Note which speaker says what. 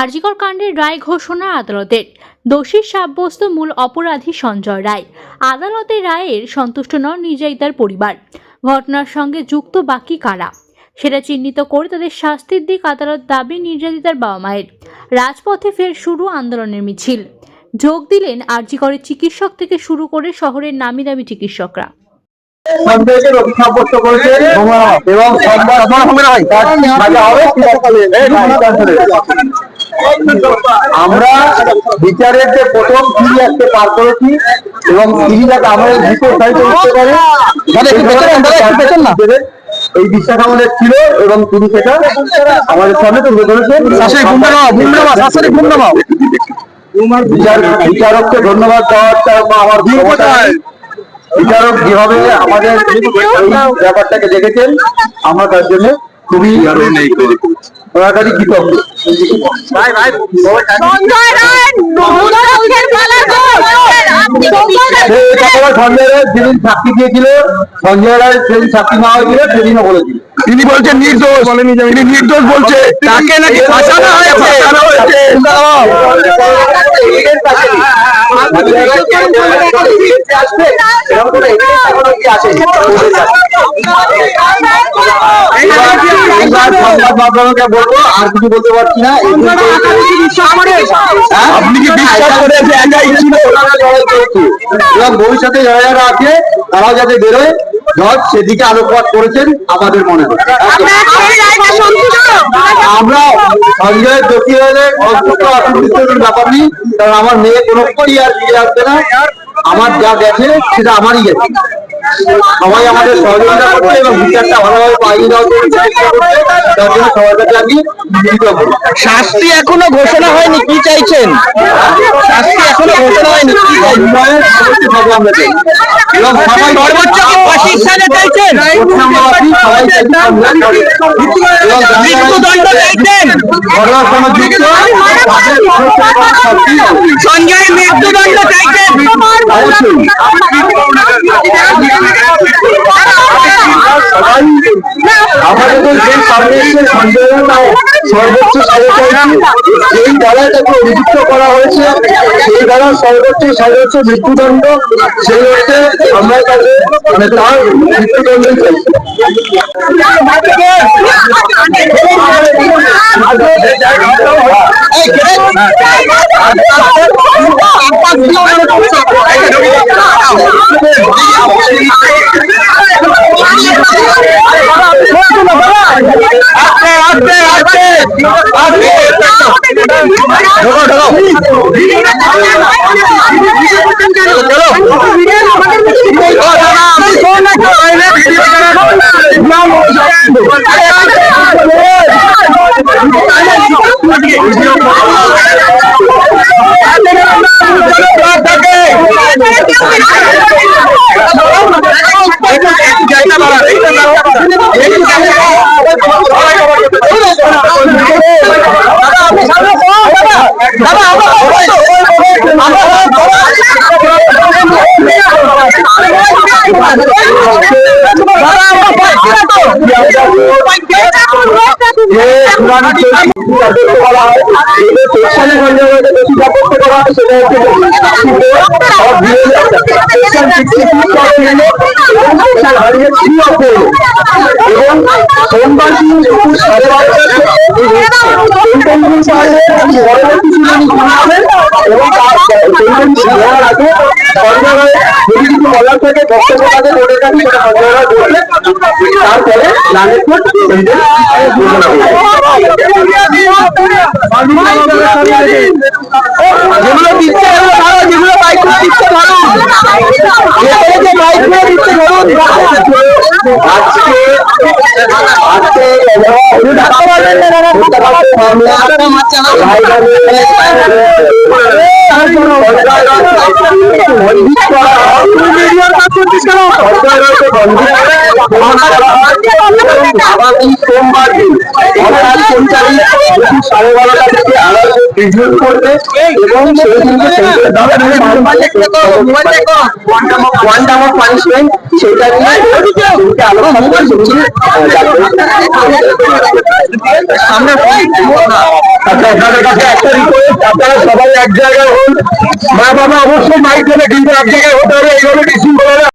Speaker 1: আরজিকর কাণ্ডের রায় ঘোষণা আদালতের। দোষী সাব্যস্ত মূল অপরাধী সঞ্জয় রায়। আদালতের রায়ের সন্তুষ্ট নন নির্যাতিতার পরিবার। ঘটনার সঙ্গে যুক্ত বাকি কারা? সেটা চিহ্নিত করে তাদের শাস্তির দিক আদালত দাবি নির্যাতিতার বাবা মায়ের। রাজপথে ফের শুরু আন্দোলনের মিছিল। যোগ দিলেন আরজিকরের চিকিৎসক থেকে শুরু করে শহরের নামি দামি চিকিৎসকরা।
Speaker 2: এবং আমরা বিচারের যে প্রথম সিঁড়ি আজকে পার করেছি এবং যাতে আমাদের ভিতর সাইডে উঠতে পারে এই বিশ্বাস আমাদের ছিল এবং তিনি সেটা আমাদের সামনে তুলে ধরেছেন। বিচার বিচারককে ধন্যবাদ দেওয়াটা আমার। বিচারক যেভাবে আমাদের ব্যাপারটাকে দেখেছেন আমরা তার জন্য খুবই কৃতজ্ঞ
Speaker 3: সঞ্জয় রায়
Speaker 2: যেদিন সাক্ষী দিয়েছিল সঞ্জয় রায় সাক্ষী হয়েছিল সেদিনও বলেছিল
Speaker 4: তিনি বলছেন নির্দোষ। তিনি নির্দোষ বলছে। তাকে নাকি ফাঁসানো হয়েছে। ফাঁসানো হয়েছে
Speaker 2: এইবার সংবাদ মাধ্যমকে বলব আর কিছু বলতে পারছি না?
Speaker 4: আপনি কি বিশ্বাস করে যে একাই ছিল
Speaker 2: এবং ভবিষ্যতে যারা যারা আছে তারাও যাতে বেরোয়। জজ সেদিকে আলোকপাত করেছেন আমাদের মনে হয় আমরা সঞ্জয়ের দোষী হলে অসন্তুষ্ট ব্যাপার নেই। কারণ আমার মেয়ে কোনো করি আর ফিরে আসবে না। আমার যা গেছে সেটা আমারই গেছে। সবাই আমাদের সহযোগিতা করছে এবং বিচারটা ভালোভাবে পাইয়ে দেওয়ার জন্য তার জন্য সবার কাছে আমি
Speaker 4: শাস্তি এখনও ঘোষণা হয়নি কি চাইছেন? শাস্তি এখনও ঘোষণা হয়নি কি চাইছেন?
Speaker 2: উন্নয়নের সমস্ত খবর আমরা চাই এবং সবাই
Speaker 4: সর্বোচ্চ ফাঁসির সাজা চাইছেন?
Speaker 2: পশ্চিমবঙ্গবাসী সবাই চাইছে এবং যারা
Speaker 4: চাইছেন?
Speaker 2: ঘটনার সঙ্গে যুক্ত।
Speaker 4: সঞ্জয় মৃত্যুদণ্ড
Speaker 2: আমাদের যে সামনে এসে সঞ্জয় সর্বোচ্চ চাইছি যেই দ্বারায় তাকে অভিযুক্ত করা হয়েছে সেই দ্বারা সর্বোচ্চ হচ্ছে মৃত্যুদণ্ড সেই হচ্ছে আমরা তাকে মানে তার মৃত্যুদণ্ডই চাইছি
Speaker 4: আস্তে আস্তে আস্তে আস্তে ঢোকো ঢোকো
Speaker 2: যে শুনানি চলছে, করা হয়। সাব্যস্ত করা হয়, সেটা হচ্ছে সব বিরোধী একটা। সেকশন 66 সব মিলে এবং সেকশন 103 ও করল। এবং সোমবার দিন দুপুর সাড়ে বারোটার সেন্টেন্সিং চাইলে পরবর্তী শুনানি শোনা হবে এবং তার সেন্টেন্সিং আগে যদি কিছু বলার থাকে বক্তব্য থাকে কোর্টের কাছে সেটা সঞ্জয় রায় বলবে তারপরে লালের কোর্ট সেন্টেন্স ঘোষণা করবে
Speaker 4: যেগুলো দিচ্ছে এগুলো ধরো যেগুলো বাইক করে দিচ্ছে এখানে যে বাইক করে দিচ্ছে
Speaker 2: আজকে আজকে ঢাকা মামলা সেটা নিয়ে আপনারা সবাই এক জায়গায় হন মা বাবা, অবশ্যই মাইক দেবে, কিন্তু এক জায়গায় হতে হবে, এইভাবে বিশৃঙ্খলা